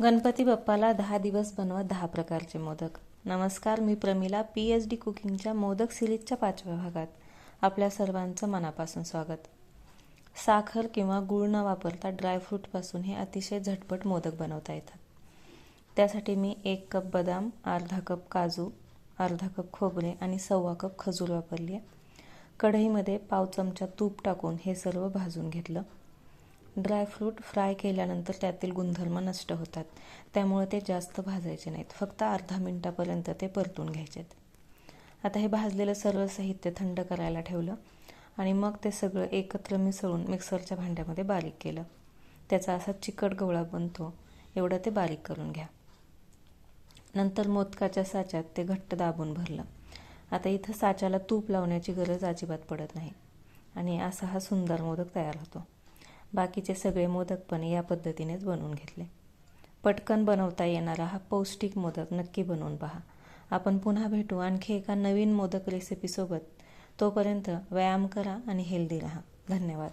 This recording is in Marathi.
गणपती बाप्पाला दहा दिवस बनवा दहा प्रकारचे मोदक. नमस्कार मी प्रमिला पी एच डी कुकिंगच्या मोदक सिरीजच्या पाचव्या भागात. आपल्या सर्वांचं मनापासून स्वागत. साखर किंवा गूळ न वापरता ड्रायफ्रूटपासून हे अतिशय झटपट मोदक बनवता येतात. त्यासाठी मी एक कप बदाम अर्धा कप काजू अर्धा कप खोबरे आणि सव्वा कप खजूर वापरली आहे. कढईमध्ये पाव चमचा तूप टाकून हे सर्व भाजून घेतलं. ड्रायफ्रूट फ्राय केल्यानंतर त्यातील गुणधर्म नष्ट होतात. त्यामुळे ते जास्त भाजायचे नाहीत. फक्त अर्धा मिनटापर्यंत ते परतून घ्यायचेत. आता हे भाजलेलं सर्व साहित्य थंड करायला ठेवलं आणि मग ते सगळं एकत्र मिसळून मिक्सरच्या भांड्यामध्ये बारीक केलं. त्याचा असा चिकट गवळा बनतो. एवढं ते बारीक करून घ्या. नंतर मोदकाच्या साच्यात ते घट्ट दाबून भरलं. आता इथं साच्याला तूप लावण्याची गरज अजिबात पडत नाही. आणि असा हा सुंदर मोदक तयार होतो. बाकीचे सगळे मोदक पण या पद्धतीनेच बनवून घेतले. पटकन बनवता येणारा हा पौष्टिक मोदक नक्की बनवून पहा. आपण पुन्हा भेटू आणखी एका नवीन मोदक रेसिपीसोबत तोपर्यंत व्यायाम करा आणि हेल्दी राहा. धन्यवाद.